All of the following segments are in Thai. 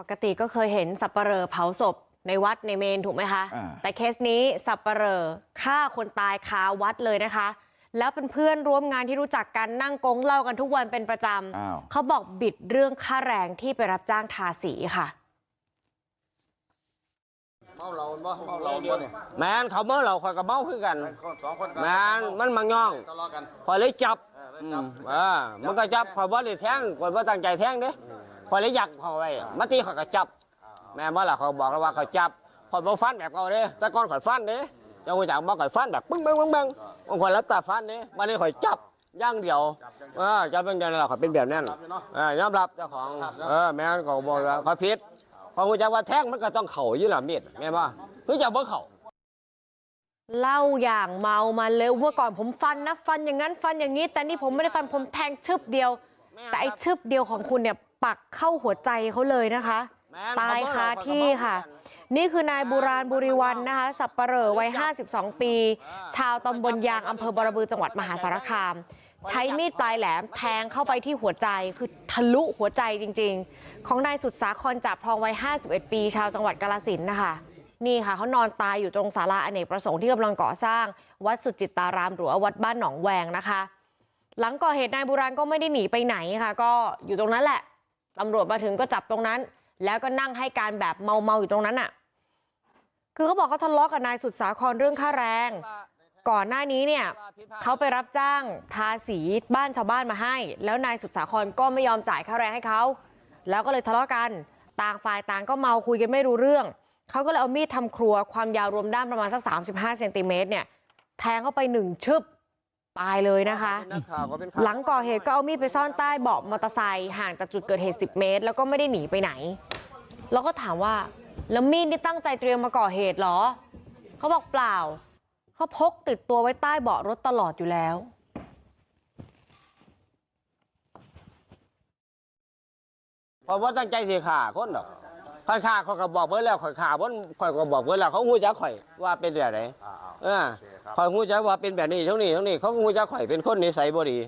ปกติก็เคยเห็นสับปเหร่อเผาศพในวัดในเมนถูกไหมคะอ่าแต่เคสนี้สับปเหร่อฆ่าคนตายคาวัดเลยนะคะ แล้วเป็นเพื่อนร่วมงานที่รู้จักกันนั่งกงเหล้ากันทุกวันเป็นประจอ้าวำเขาบอกบิดเรื่องค่าแรงที่ไปรับจ้างทาสีค่ะเมาเราบ่เมาเราบ่เนี่ยแมนเขาเมาเราข่อยก็เมาคือกันคนสองคนแมนมันมาย่องทะเลาะกันข่อยเลยจับเออเลยอืจับมเออมันก็จับข่อยบ่ได้แทงข่อยบ่ตั้งใจแทงเด้ ข่อยเลยยักเขาไว้มาตีข่อยก็จับ แม่นบ่ล่ะเขาบอกแล้วว่าเขาจับข่อยบ่ฟันแบบเขาเด้แต่ก่อนข่อยฟันเด้เจ้าฮู้จักบ่ข่อยฟันแบบปึ้งปึ้งปึ้งปึ้งบางคนแล้วตาฟันเด้บัดนี้ข่อยจับอย่างเดียวเออจับเป็นจังได๋ล่ะข่อยเป็นแบบนั้นจับอยู่เนาะเออยอมรับเจ้าของเออแม่นก็บอกว่าข่อยผิดข่อยฮู้จักว่าแทงมันก็ต้องเข้าอยู่ล่ะมีดแม่นบ่คือจะบ่เข้าเล่าอย่างเมามาเลยเมื่อก่อนผมฟันนะฟันอย่างนั้นฟันอย่างนี้ แต่นี่ผมไม่ได้ฟันผมแทงชึบเดียว แต่ไอ้ชึบเดียวของคุณเนี่ยปักเข้าหัวใจเขาเลยนะคะตายคาที่ค่ะนี่คือนายบุราณบุริวันนะคะสับปเหร่อวัย52ปี ชาวตำบลยางอำเภอบรบือจังหวัดมหาสารคาม ใช้มีดปลายแหลมแทงเข้าไปที่หัวใจคือทะลุหัวใจจริง ๆ ของนายสุดสาครจับทองวัย51 ปี ชาวจังหวัดกาลสินธุ์นะคะนี่ค่ะเขานอนตายอยู่ตรงศาลาอเนกประสงค์ที่กำลังก่อสร้าง วัดสุจิตตารามหรือว่าวัดบ้านหนองแวงนะคะ หลังก่อเหตุนายบุราณก็ไม่ได้หนีไปไหนค่ะก็อยู่ตรงนั้นแหละตำรวจมาถึงก็จับตรงนั้นแล้วก็นั่งให้การแบบเมาๆอยู่ตรงนั้นอะคือเขาบอกเขาทะเลาะกับนายสุดสาครเรื่องค่าแรงก่อนหน้านี้เนี่ยเขาไปรับจ้างทาสีบ้านชาวบ้านมาให้ แล้วนายสุดสาครก็ไม่ยอมจ่ายค่าแรงให้เขาแล้วก็เลยทะเลาะกันต่างฝ่ายต่างก็เมาคุยกันไม่รู้เรื่องเขาก็เลยเอามีดทำครัวความยาวรวมด้ามประมาณสัก 35เซนติเมตรเนี่ยแทงเข้าไปหนึ่งชึบ ตายเลยนะคะ หลังก่อเหตุก็เอามีดไปซ่อนใต้เบาะมอเตอร์ไซค์ห่างจากจุดเกิดเหตุ 10 เมตร แล้วก็ไม่ได้หนีไปไหน แล้วก็ถามว่าแล้วมีดนี่ตั้งใจเตรียมมาก่อเหตุเหรอ เขาบอกเปล่า เขาพกติดตัวไว้ใต้เบาะรถตลอดอยู่แล้วเพราะว่าตั้งใจสิฆ่าคนดอก ข่อยฆ่าเขาก็บอกเบิ่แล้วข่อยฆ่าบ่ข่อยก็บอกเบิ่แล้วเขาฮู้จักข่อยว่าเป็นแบบไหนอ่าเออข่อยฮู้จักว่าเป็นแบบนี้เท่านี้เท่านี้เขาก็ฮู้จักข่อยเป็นคนนิสัยบ่ดี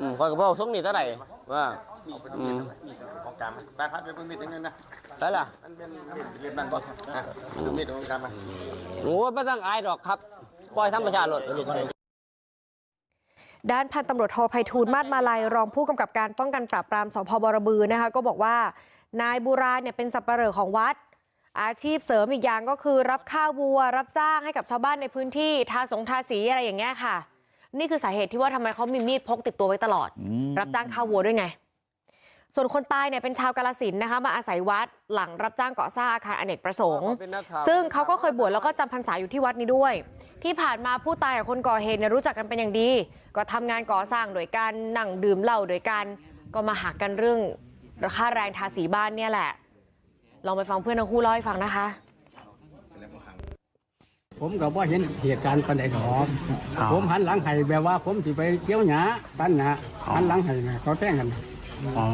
อืมข่อยก็บอกสงนี้เท่าไหร่ว่าอืมๆของกลางไหมไปพัดไปเพิ่งมีดถึงนึงนะได้ล่ะมันเป็นมีดเรียบนั่นบ่อะดูมีดของกลางมา โอ้บ่ต้องอายดอกครับปล่อยธรรมชาติโลด ด้านพันตำรวจโทไพฑูรย์มาศมาลัยรองผู้กำกับการป้องกันปราบปรามสพบรบือนะคะก็บอกว่า นายบุราเนี่ยเป็นสับปเหร่อของวัดอาชีพเสริมอีกอย่างก็คือรับข้าววัวรับจ้างให้กับชาวบ้านในพื้นที่ทาสงทาสีอะไรอย่างเงี้ยค่ะ นี่คือสาเหตุที่ว่าทำไมเขามีมีดพกติดตัวไว้ตลอดอืมรับจ้างข้าววัวด้วยไง ส่วนคนตายเนี่ยเป็นชาวกาลสินธุ์นะคะ มาอาศัยวัดหลังรับจ้างก่อสร้างอาคารอเนกประสงค์ ซึ่งเขาก็เคยบวชแล้วก็จำพรรษาอยู่ที่วัดนี้ด้วย ที่ผ่านมาผู้ตายกับคนก่อเหตุเนี่ยรู้จักกันเป็นอย่างดี ก็ทำงานก่อสร้างโดยกันนั่งดื่มเหล้าโดยกันก็มาหักกันเรื่อง ค่าแรงทาสีบ้านเนี่ยแหละ ลองไปฟังเพื่อนทั้งคู่เล่าให้ฟังนะคะ ผมก็บ่เห็นเหตุการณ์ปานใดดอกผมหันหลังให้แบบว่า ผมสิไปเกี่ยวหญ้าตันหญ้าหันหลังให้น่ะเขาแท่งกันอ๋อ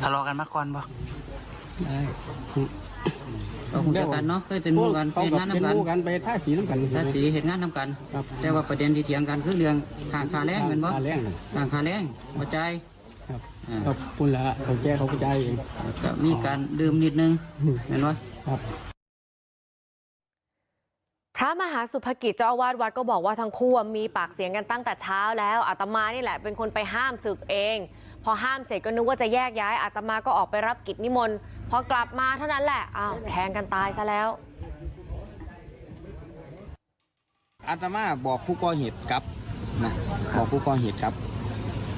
ทะเลาะกันมาก่อนปะก็คงเดียวกันเนาะเคยเป็นหมู่กันเขาเฮ็ดก็งานเป็นนำกันหมู่กันไปท่าสีน้ำกัน ถ้าสีเฮ็ดงานนำกัน ครับ แต่ว่าประเด็นที่เถียงกันคือเรื่องทางค่าแรงแม่นบ่ค่าแรงน่ะทางค่าแรงบ่จ่าย ครับอ่าก็พุ่นละเขาแจ้เขาก็จ่ายเองก็มีการดื่มนิดนึงแม่นบ่ครับ พระมหาสุภกิจเจ้าอาวาสวัดก็บอกว่าทั้งคู่มีปากเสียงกันตั้งแต่เช้าแล้วอาตมานี่แหละเป็นคนไปห้ามศึกเอง พอห้ามเสร็จก็นึกว่าจะแยกย้ายอาตมาก็ออกไปรับกิจนิมนต์พอกลับมาเท่านั้นแหละอ้าวแทงกันตายซะแล้ว อาตมาบอกผู้ก่อเหตุกลับนะบอกผู้ก่อเหตุกลับ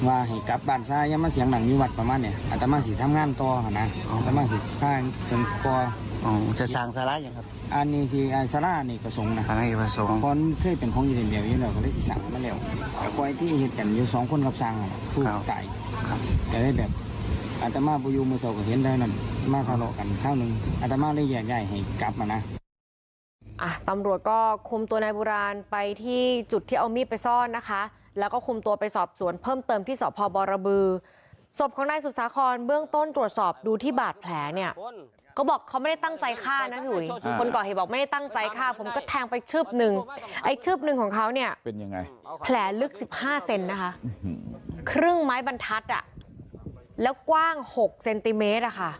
ว่าให้กลับบ้านซะอย่ามาเสียงหนังนิวัดประมาณเนี่ยอาตมาสิทำงานต่อหั่นนะอาตมาสิพาจนก่ออ๋อจะสร้างสาระอย่างครับอันนี้ที่อาสารานี่ประสงค์นะ ทางเอกประสงค์ เพราะมันเคยเป็นของอยู่เดียวอยู่แล้วก็เลยสิสั่งมาแล้วแต่คอยที่เหตุกันอยู่สองคนกับสร้างอะผู้ตายแต่ได้แบบอาตมาบุยูมือเสาก็เห็นได้นั่นมาทะเลาะกันข้าวหนึ่งอาตมาเลยแยกย้ายให้กลับมานะ อะตำรวจก็คุมตัวนายบุราณไปที่จุดที่เอามีดไปซ่อนนะคะ แล้วก็คุมตัวไปสอบสวนเพิ่มเติมที่สพบรบือ ศพของนายสุสาครเบื้องต้นตรวจสอบดูที่บาดแผลเนี่ยเขาบอกเขาไม่ได้ตั้งใจฆ่านะพี่อุ๋ยอ่าคนก่อเหตุบอกไม่ได้ตั้งใจฆ่า ผมก็แทงไปชืบหนึ่งไอ้ชืบหนึ่งของเขาเนี่ยเป็นยังไง แผลลึก 15 เซนนะคะอื้อหือครึ่งไม้บรรทัดอะแล้วกว้าง 6 เซนติเมตรอะค่ะ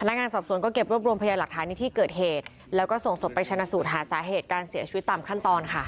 พนักงานสอบสวนก็เก็บรวบรวมพยานหลักฐานในที่เกิดเหตุ แล้วก็ส่งศพไปชนะสูตรหาสาเหตุการเสียชีวิตตามขั้นตอนค่ะ